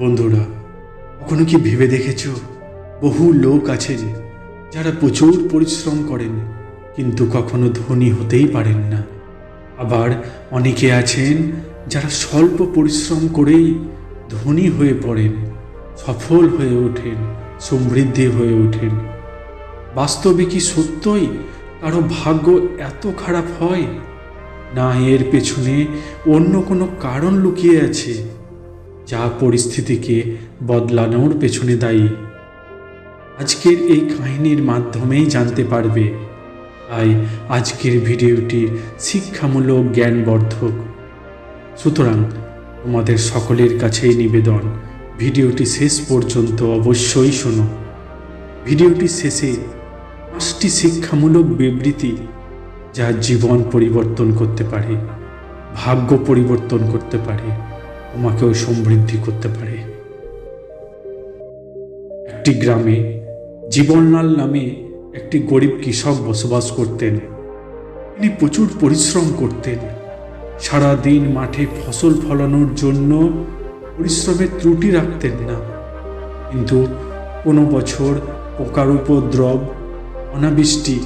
বন্ধুরা, কখনো কি ভেবে দেখেছ? বহু লোক আছেন যারা প্রচুর পরিশ্রম করেন, কিন্তু কখনো ধনী হতেই পারেন না। আবার অনেকে আছেন, যারা স্বল্প পরিশ্রম করেই ধনী হয়ে পড়েন, সফল হয়ে ওঠেন, সমৃদ্ধি হয়ে ওঠেন। বাস্তবে কি সত্যই কারও ভাগ্য এত খারাপ হয়? না, এর পেছনে অন্য কোনো কারণ লুকিয়ে আছে। যা পরিস্থিতিকে বদলানোর পেছনে দায়ী। আজকের এই কাহিনীর মাধ্যমেই জানতে পারবে। তাই আজকের ভিডিওটি শিক্ষামূলক জ্ঞানবর্ধক। সুতরাং তোমাদের সকলের কাছেই নিবেদন, ভিডিওটি শেষ পর্যন্ত অবশ্যই শোনো। ভিডিওটি শেষে পাঁচটি শিক্ষামূলক বিবৃতি যা জীবন পরিবর্তন করতে পারে, ভাগ্য পরিবর্তন করতে পারে তোমাকেও সমৃদ্ধি করতে পারে। একটি গ্রামে জীবনলাল নামে একটি গরিব কৃষক বসবাস করতেন। তিনি প্রচুর পরিশ্রম করতেন। সারা দিন মাঠে ফসল ফলানোর জন্য পরিশ্রমের ত্রুটি রাখতেন না। কিন্তু কোনো বছর পোকার উপদ্রব, অনাবৃষ্টি,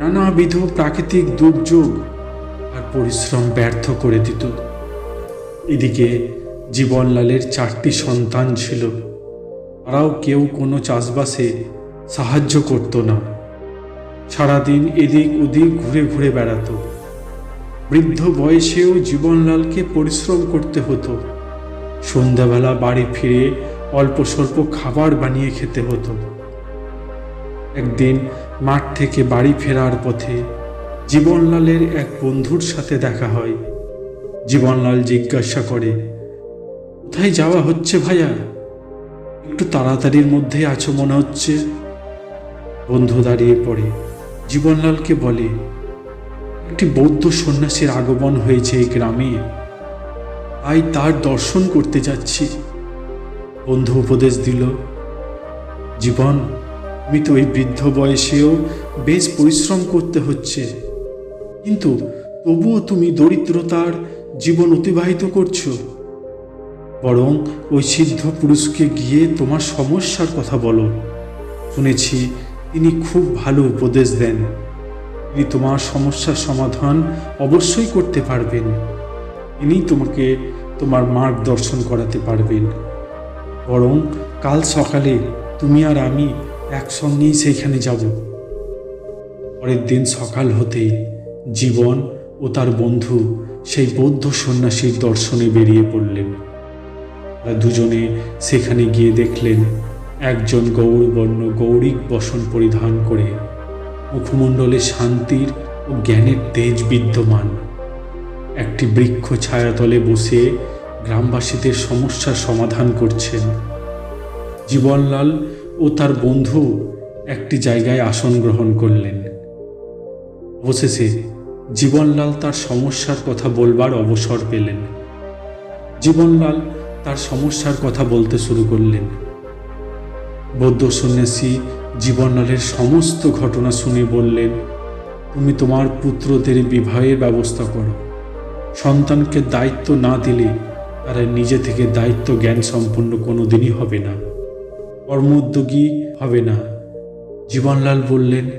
নানাবিধ প্রাকৃতিক দুর্যোগ আর পরিশ্রম ব্যর্থ করে দিত। এদিকে জীবনলালের চারটি সন্তান ছিল। তারাও কেউ কোনো চাষবাসে সাহায্য করত না। সারাদিন এদিক ওদিক ঘুরে ঘুরে বেড়াতো। বৃদ্ধ বয়সেও জীবনলালকে পরিশ্রম করতে হতো। সন্ধ্যাবেলা বাড়ি ফিরে অল্প স্বল্প খাবার বানিয়ে খেতে হতো। একদিন মাঠ থেকে বাড়ি ফেরার পথে জীবনলালের এক বন্ধুর সাথে দেখা হয়। জীবনলাল জিজ্ঞাসা করে, কোথায় যাওয়া হচ্ছে ভাইয়া একটু তাড়াতাড়ির মধ্যে আছো মনে হচ্ছে? বন্ধু দাঁড়িয়ে পড়ে। জীবনলালকে বলে, একটি বৌদ্ধ সন্ন্যাসীর আগমন হয়েছে এই গ্রামে। তাই তার দর্শন করতে যাচ্ছি। বন্ধু উপদেশ দিল, জীবন, তুমি তো এই বৃদ্ধ বয়সেও বেশ পরিশ্রম করতে হচ্ছে। কিন্তু তবুও তুমি দরিদ্রতার জীবন অতিবাহিত করছ। বরং ওই সিদ্ধ পুরুষকে গিয়ে তোমার সমস্যার কথা বলো। শুনেছি তিনি খুব ভালো উপদেশ দেন। তিনি তোমার সমস্যার সমাধান অবশ্যই করতে পারবেন। তিনি তোমাকে তোমার মার্গদর্শন করাতে পারবেন। বরং কাল সকালে তুমি আর আমি একসঙ্গেই সেইখানে যাব। পরের দিন সকাল হতেই জীবন ও তার বন্ধু সেই বৌদ্ধ সন্ন্যাসীর দর্শনে বেরিয়ে পড়লেন। তারা দুজনে সেখানে গিয়ে দেখলেন, একজন গৌরবর্ণ গৌরিক বসন পরিধান করে মুখমণ্ডলে শান্তির ও জ্ঞানের তেজ বিদ্যমান। একটি বৃক্ষ ছায়াতলে বসে গ্রামবাসীদের সমস্যার সমাধান করছেন। জীবনলাল ও তার বন্ধু একটি জায়গায় আসন গ্রহণ করলেন। অবশেষে জীবনলাল তার সমস্যার কথা বলবার অবসর পেলেন। জীবনলাল তার সমস্যার কথা বলতে শুরু করলেন। বৌদ্ধ সন্ন্যাসী জীবনলালের সমস্ত ঘটনা শুনে বললেন, তুমি তোমার পুত্রদের বিবাহের ব্যবস্থা করো। সন্তানকে দায়িত্ব না দিলে তারা নিজে থেকে দায়িত্ব জ্ঞান সম্পন্ন কোনো দিনই হবে না। কর্মোদ্যোগী হবে না। জীবনলাল বললেন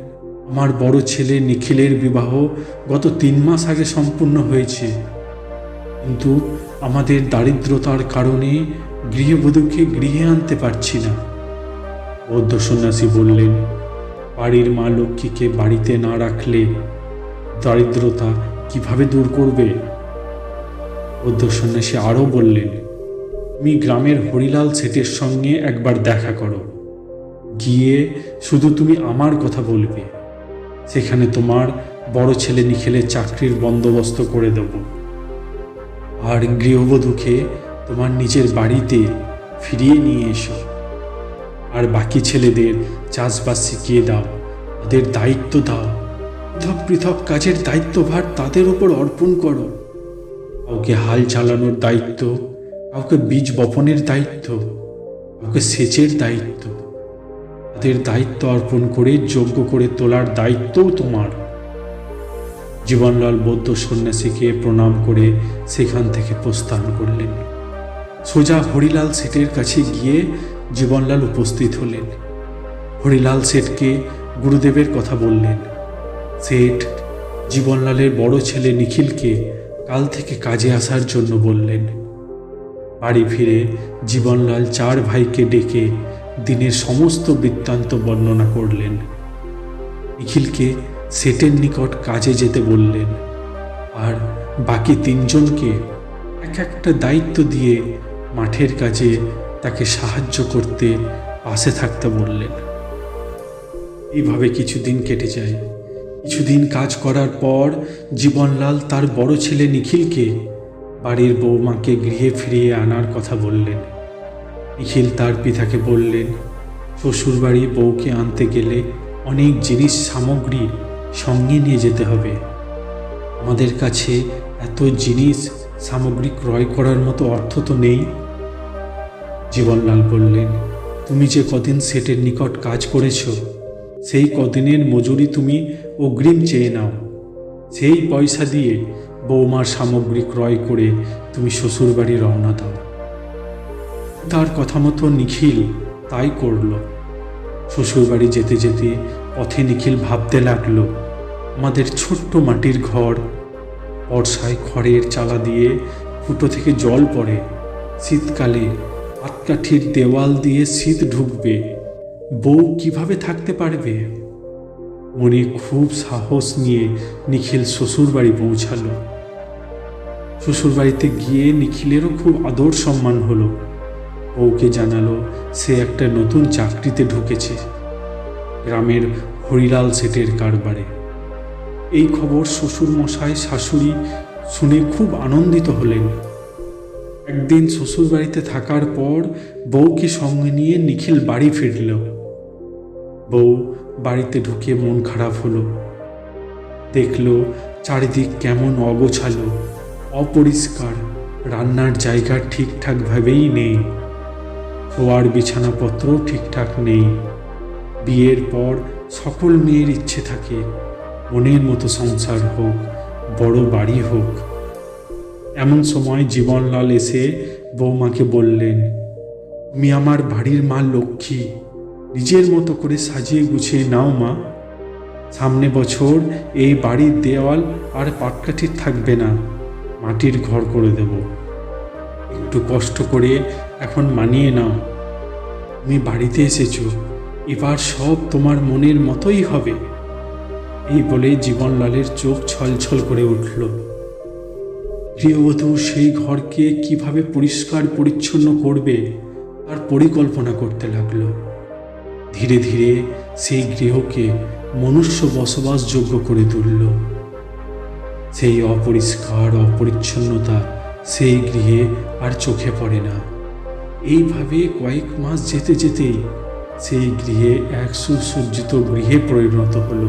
আমার বড় ছেলে নিখিলের বিবাহ গত তিন মাস আগে সম্পূর্ণ হয়েছে। কিন্তু আমাদের দারিদ্রতার কারণে গৃহবধূকে গৃহে আনতে পারছি না। বৌদ্ধ সন্ন্যাসী বললেন, বাড়ির মা লক্ষ্মীকে বাড়িতে না রাখলে দারিদ্রতা কীভাবে দূর করবে? বৌদ্ধ সন্ন্যাসী আরও বললেন, তুমি গ্রামের হরিলাল শেঠের সঙ্গে একবার দেখা করো। গিয়ে শুধু তুমি আমার কথা বলবে। সেখানে তোমার বড় ছেলে নিখিলের চাকরির বন্দোবস্ত করে দেব। আর গৃহবধূকে তোমার নিজের বাড়িতে ফিরিয়ে নিয়ে এসো। আর বাকি ছেলেদের চাষবাস শিখিয়ে দাও। তাদের দায়িত্ব দাও। পৃথক পৃথক কাজের দায়িত্বভার তাদের উপর অর্পণ করো। কাউকে হাল চালানোর দায়িত্ব, কাউকে বীজ বপনের দায়িত্ব, কাউকে সেচের দায়িত্ব। তাদের দায়িত্ব অর্পণ করে, যোগ্য করে তোলার দায়িত্বও তোমার। জীবনলাল বৌদ্ধ সন্ন্যাসীকে প্রণাম করে সেখান থেকে প্রস্থান করলেন। সোজা হরিলাল শেঠের কাছে গিয়ে জীবনলাল উপস্থিত হলেন। হরিলাল শেঠকে গুরুদেবের কথা বললেন। শেঠ জীবনলালের বড় ছেলে নিখিলকে কাল থেকে কাজে আসার জন্য বললেন। বাড়ি ফিরে জীবনলাল চার ভাইকে ডেকে দিনের সমস্ত বৃত্তান্ত বর্ণনা করলেন। নিখিলকে সেটের নিকট কাজে যেতে বললেন, আর বাকি তিনজনকে এক একটা দায়িত্ব দিয়ে মাঠের কাজে তাকে সাহায্য করতে পাশে থাকতে বললেন। এইভাবে কিছুদিন কেটে যায়। কিছুদিন কাজ করার পর জীবনলাল তার বড় ছেলে নিখিলকে বাড়ির বৌমাকে গৃহে ফিরিয়ে আনার কথা বললেন। নিখিল তার পিতাকে বললেন, শ্বশুরবাড়ি বউকে আনতে গেলে অনেক জিনিস সামগ্রী সঙ্গে নিয়ে যেতে হবে। আমাদের কাছে এত জিনিস সামগ্রী ক্রয় করার মতো অর্থ তো নেই। জীবনলাল বললেন, তুমি যে কদিন সেটের নিকট কাজ করেছ, সেই কদিনের মজুরি তুমি অগ্রিম চেয়ে নাও। সেই পয়সা দিয়ে বৌমার সামগ্রী ক্রয় করে তুমি শ্বশুরবাড়ি রওনা দাও। তার কথা মতো নিখিল তাই করল। শ্বশুরবাড়ি যেতে যেতে পথে নিখিল ভাবতে লাগল, আমাদের ছোট্ট মাটির ঘর, বর্ষায় খড়ের চালা দিয়ে ফুটো থেকে জল পড়ে, শীতকালে পাটকাঠির দেওয়াল দিয়ে শীত ঢুকবে, বউ কীভাবে থাকতে পারবে? মনে খুব সাহস নিয়ে নিখিল শ্বশুরবাড়ি পৌঁছালো। শ্বশুরবাড়িতে গিয়ে নিখিলেরও খুব আদর সম্মান হলো। বউকে জানালো সে একটা নতুন চাকরিতে ঢুকেছে, গ্রামের হরিলাল সেটের কারবারে। এই খবর শ্বশুর মশাই শাশুড়ি শুনে খুব আনন্দিত হলেন। একদিন শ্বশুর বাড়িতে থাকার পর বউকে সঙ্গে নিয়ে নিখিল বাড়ি ফিরল। বউ বাড়িতে ঢুকে মন খারাপ হলো। দেখল চারিদিক কেমন অগোছালো, অপরিষ্কার, রান্নার জায়গা ঠিকঠাকভাবেই নেই। শোয়ার বিছানাপত্রও ঠিকঠাক নেই। বিয়ের পর সকল মেয়ের ইচ্ছে থাকে, মনের মতো সংসার হোক, বড় বাড়ি হোক। এমন সময় জীবনলাল এসে বৌমাকে বললেন, তুমি আমার বাড়ির মা লক্ষ্মী, নিজের মতো করে সাজিয়ে গুছিয়ে নাও মা। সামনে বছর এই বাড়ির দেওয়াল আর পাটকাঠির থাকবে না, মাটির ঘর করে দেব। একটু কষ্ট করে এখন মানিয়ে নাও। তুমি বাড়িতে এসেছ, এবার সব তোমার মনের মতোই হবে। এই বলে জীবনলালের চোখ ছলছল করে উঠল। গৃহবধূ সেই ঘরকে কীভাবে পরিষ্কার পরিচ্ছন্ন করবে আর পরিকল্পনা করতে লাগল। ধীরে ধীরে সেই গৃহকে মনুষ্য বসবাসযোগ্য করে তুলল। সেই অপরিষ্কার, অপরিচ্ছন্নতা সেই গৃহে আর চোখে পড়ে না। এইভাবে কয়েক মাস যেতে যেতেই সেই গৃহে এক সুসজ্জিত গৃহে পরিণত হলো।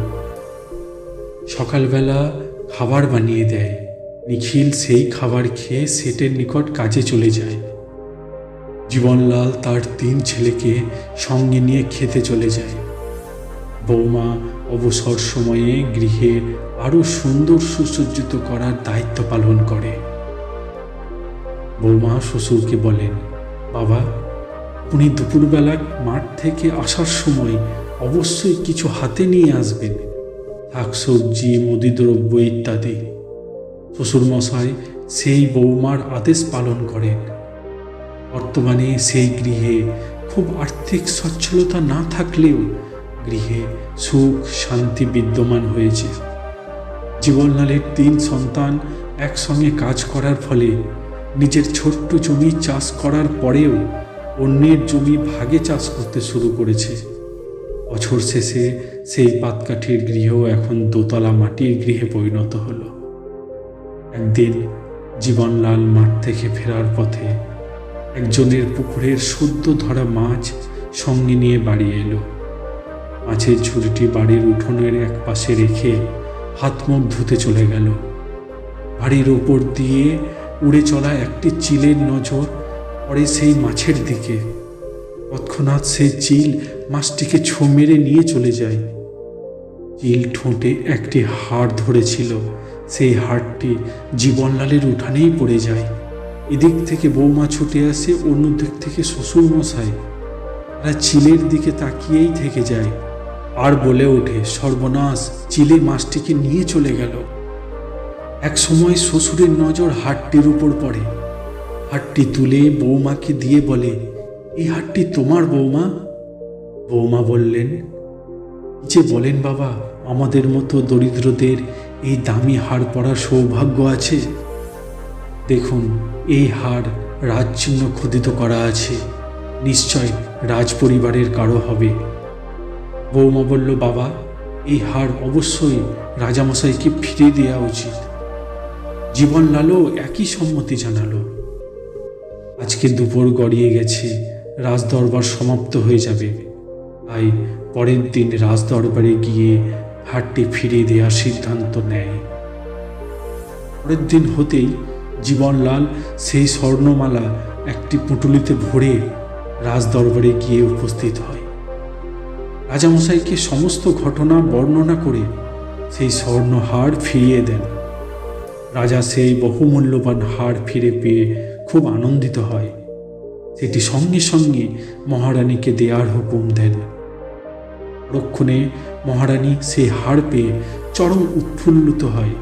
সকালবেলা খাবার বানিয়ে দেয়। নিখিল সেই খাবার খেয়ে সেটের নিকট কাজে চলে যায়। জীবনলাল তার তিন ছেলেকে সঙ্গে নিয়ে খেতে চলে যায়। বৌমা অবসর সময়ে গৃহে আরও সুন্দর সুসজ্জিত করার দায়িত্ব পালন করে। বৌমা শ্বশুরকে বলেন, বাবা, উনি দুপুরবেলা মাঠ থেকে আসার সময় অবশ্যই কিছু হাতে নিয়ে আসবেন। শাকসবজি মুদিদ্রব্য ইত্যাদি। শ্বশুরমশাই সেই বৌমার আদেশ পালন করেন। বর্তমানে সেই গৃহে খুব আর্থিক সচ্ছলতা না থাকলেও গৃহে সুখ শান্তি বিদ্যমান হয়েছে। জীবনলালের তিন সন্তান একসঙ্গে কাজ করার ফলে নিজের ছোট্ট জমি চাষ করার পরেও অন্যের জমি ভাগে চাষ করতে শুরু করেছে। বছর শেষে সেই পাতকাঠির গৃহ এখন দোতলা মাটির গৃহে পরিণত হল। একদিন জীবনলাল মাঠ থেকে ফেরার পথে একজনের পুকুরের সদ্য ধরা মাছ সঙ্গে নিয়ে বাড়ি এলো। মাছের ঝুড়িটি বাড়ির উঠোনের এক পাশে রেখে হাত মুখ ধুতে চলে গেল। বাড়ির ওপর দিয়ে উড়ে চলা একটি চিলের নজর পড়ে সেই মাছের দিকে। তৎক্ষণাৎ সেই চিল মাছটিকে ছো মেরে নিয়ে চলে যায়। চিল ঠোঁটে একটি হাড় ধরেছিল। সেই হাড়টি জীবনলালের উঠানেই পড়ে যায়। এদিক থেকে বৌমা ছুটে আসে অন্য দিক থেকে শ্বশুর মশাই তারা চিলের দিকে তাকিয়েই থেকে যায়। আর বলে ওঠে, সর্বনাশ, চিলে মাছটিকে নিয়ে চলে গেল। এক সময় শ্বশুরের নজর হাটটির উপর পড়ে। হাটটি তুলে বৌমাকে দিয়ে বলে এই হাটটি তোমার বৌমা বৌমা বললেন যে বলেন বাবা, আমাদের মতো দরিদ্রদের এই দামি হার পড়ার সৌভাগ্য আছে। দেখুন, এই হার রাজচিহ্ন খোদিত করা আছে। নিশ্চয় রাজ পরিবারের কারও হবে। বৌমা বলল, বাবা, এই হার অবশ্যই রাজামশাইকে ফিরিয়ে দেওয়া উচিত। জীবনলালও একই সম্মতি জানালো। আজকে দুপুর গড়িয়ে গেছে, রাজদরবার সমাপ্ত হয়ে যাবে। তাই পরের দিন রাজদরবারে গিয়ে হাটটি ফিরিয়ে দেওয়ার সিদ্ধান্ত নেয়। পরের দিন হতেই জীবনলাল সেই স্বর্ণমালা একটি পুটুলিতে ভরে রাজদরবারে গিয়ে উপস্থিত হয়। রাজামশাইকে সমস্ত ঘটনা বর্ণনা করে সেই স্বর্ণহার ফিরিয়ে দেন। রাজা সেই বহুমূল্যবান হার ফিরে পেয়ে খুব আনন্দিত হয়। সেটি সঙ্গে সঙ্গে মহারানীকে দেয়ার হুকুম দেন। রক্ষণে মহারানী সেই হার পেয়ে চরম উৎফুল্লিত হয়।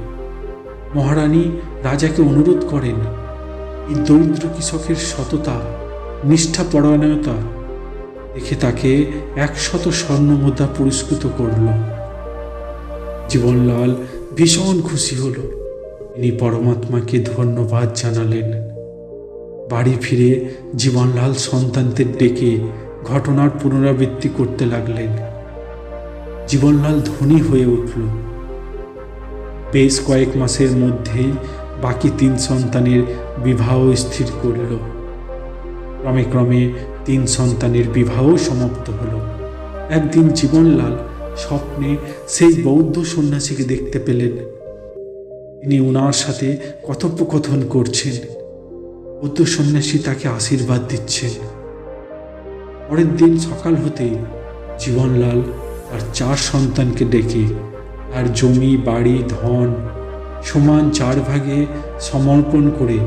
মহারানী রাজাকে অনুরোধ করেন, এই দরিদ্র কৃষকের সততা, নিষ্ঠাপরায়ণতা দেখে তাকে একশত স্বর্ণ মুদ্রা পুরস্কৃত করল। জীবনলাল ভীষণ খুশি হল। তিনি পরমাত্মাকে ধন্যবাদ জানালেন। বাড়ি ফিরে জীবনলাল সন্তানদের ডেকে ঘটনার পুনরাবৃত্তি করতে লাগলেন। জীবনলাল ধনী হয়ে উঠল। বেশ কয়েক মাসের মধ্যেই বাকি তিন সন্তানের বিবাহ স্থির করল। ক্রমে ক্রমে তিন সন্তানের বিবাহ সমাপ্ত হলো। একদিন জীবনলাল স্বপ্নে সেই বৌদ্ধ সন্ন্যাসীকে দেখতে পেলেন। তিনি ওনার সাথে কথোপকথন করছেন। বৌদ্ধ সন্ন্যাসী তাকে আশীর্বাদ দিচ্ছেন। পরের দিন সকাল হতেই জীবনলাল তার চার সন্তানকে ডেকে তার জমি, বাড়ি, ধন সমান চার ভাগে সমর্পণ করে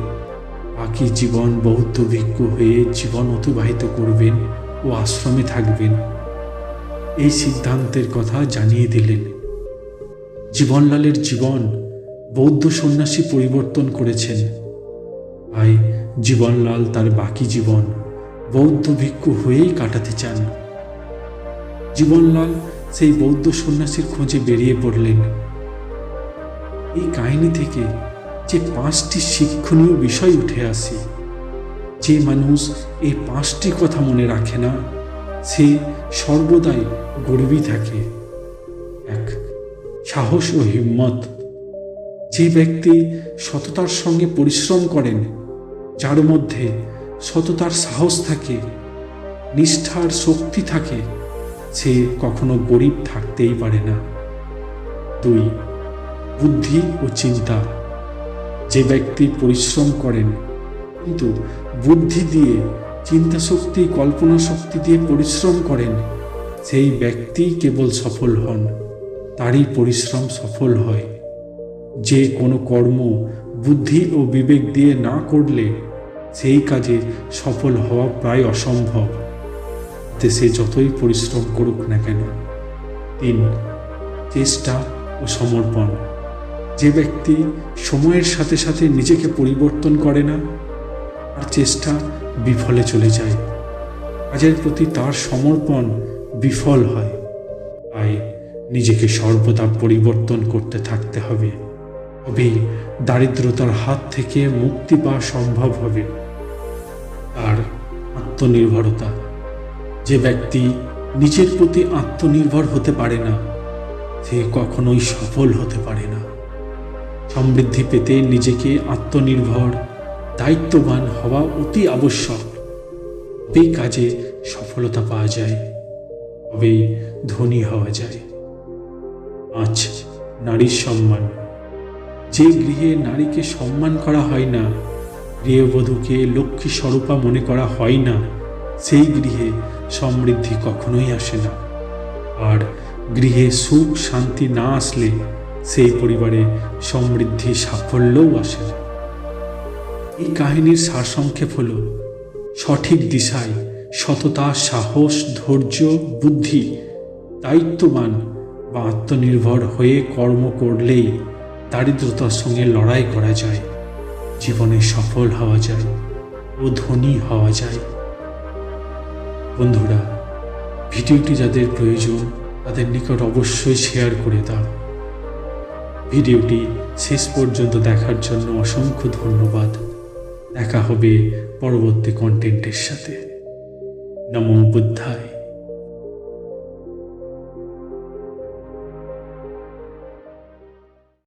বাকি জীবন বৌদ্ধ ভিক্ষু হয়ে জীবন অতিবাহিত করবেন ও আশ্রমে থাকবেন। এই সিদ্ধান্তের কথা জানিয়ে দিলেন। জীবনলালের জীবন বৌদ্ধ সন্ন্যাসী পরিবর্তন করেছেন। তাই জীবনলাল তার বাকি জীবন বৌদ্ধ ভিক্ষু হয়েই কাটাতে চান। জীবনলাল সেই বৌদ্ধ সন্ন্যাসীর খোঁজে বেরিয়ে পড়লেন। এই কাহিনী থেকে যে পাঁচটি শিক্ষণীয় বিষয় উঠে আসে, যে মানুষ এই পাঁচটি কথা মনে রাখে না, সে সর্বদাই গর্বী থাকে। এক, সাহস ও হিম্মত। যে ব্যক্তি সততার সঙ্গে পরিশ্রম করেন, যার মধ্যে সততার সাহস থাকে, নিষ্ঠার শক্তি থাকে, সে কখনো গরিব থাকতেই পারে না। দুই, বুদ্ধি ও চিন্তা। যে ব্যক্তি পরিশ্রম করেন, কিন্তু বুদ্ধি দিয়ে চিন্তা শক্তি কল্পনা শক্তি দিয়ে পরিশ্রম করেন, সেই ব্যক্তি কেবল সফল হন, তারই পরিশ্রম সফল হয়। যে কোনো কর্ম বুদ্ধি ও বিবেক দিয়ে না করলে সেই কাজে সফল হওয়া প্রায় অসম্ভব। তে সে যতই পরিশ্রম করুক না কেন। তিন, চেষ্টা ও সমর্পণ। যে ব্যক্তি সময়ের সাথে সাথে নিজেকে পরিবর্তন করে না তার চেষ্টা বিফলে চলে যায়। কাজের প্রতি তার সমর্পণ বিফল হয়। তাই নিজেকে সর্বদা পরিবর্তন করতে থাকতে হবে। তবেই দারিদ্রতার হাত থেকে মুক্তি পাওয়া সম্ভব হবে। আর আত্মনির্ভরতা, যে ব্যক্তি নিজের প্রতি আত্মনির্ভর হতে পারে না, সে কখনোই সফল হতে পারে না। সমৃদ্ধি পেতে নিজেকে আত্মনির্ভর, দায়িত্ববান হওয়া অতি আবশ্যক। এই কাজে সফলতা পাওয়া যায় তবেই ধনী হওয়া যায়। পাঁচ নারীর সম্মান। যে গৃহে নারীকে সম্মান করা হয় না, গৃহবধূকে লক্ষ্মী স্বরূপা মনে করা হয় না, সেই গৃহে সমৃদ্ধি কখনোই আসে না। আর গৃহে সুখ শান্তি না আসলে সেই পরিবারে সমৃদ্ধি সাফল্যও আসে না। এই কাহিনীর সারসংক্ষেপ হল, সঠিক দিশায় সততা, সাহস, ধৈর্য, বুদ্ধি, দায়িত্ববান বা আত্মনির্ভর হয়ে কর্ম করলেই দারিদ্রতার সঙ্গে লড়াই করা যায়। জীবনে সফল হওয়া যায় ও ধনী হওয়া যায়। বন্ধুরা, ভিডিওটি যাদের প্রয়োজন, তাদের নিকট অবশ্যই শেয়ার করে দাও। ভিডিওটি শেষ পর্যন্ত দেখার জন্য অসংখ্য ধন্যবাদ। দেখা হবে পরবর্তী কন্টেন্টের সাথে। নমো বুদ্ধায়।